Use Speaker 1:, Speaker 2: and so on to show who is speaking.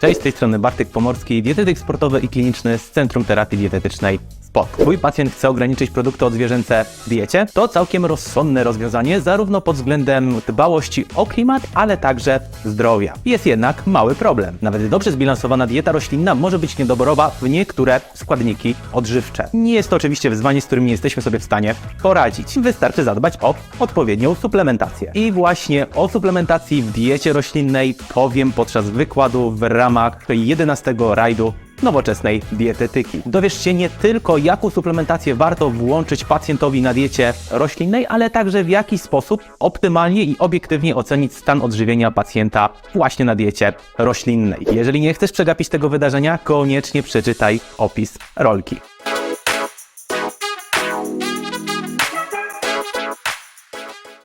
Speaker 1: Cześć, z tej strony Bartek Pomorski, dietetyk sportowy i kliniczny z Centrum Terapii Dietetycznej SPOT. Twój pacjent chce ograniczyć produkty odzwierzęce w diecie? To całkiem rozsądne rozwiązanie, zarówno pod względem dbałości o klimat, ale także zdrowia. Jest jednak mały problem. Nawet dobrze zbilansowana dieta roślinna może być niedoborowa w niektóre składniki odżywcze. Nie jest to oczywiście wyzwanie, z którym nie jesteśmy sobie w stanie poradzić. Wystarczy zadbać o odpowiednią suplementację. I właśnie o suplementacji w diecie roślinnej powiem podczas wykładu w ramach 11 rajdu nowoczesnej dietetyki. Dowiesz się nie tylko, jaką suplementację warto włączyć pacjentowi na diecie roślinnej, ale także w jaki sposób optymalnie i obiektywnie ocenić stan odżywienia pacjenta właśnie na diecie roślinnej. Jeżeli nie chcesz przegapić tego wydarzenia, koniecznie przeczytaj opis rolki.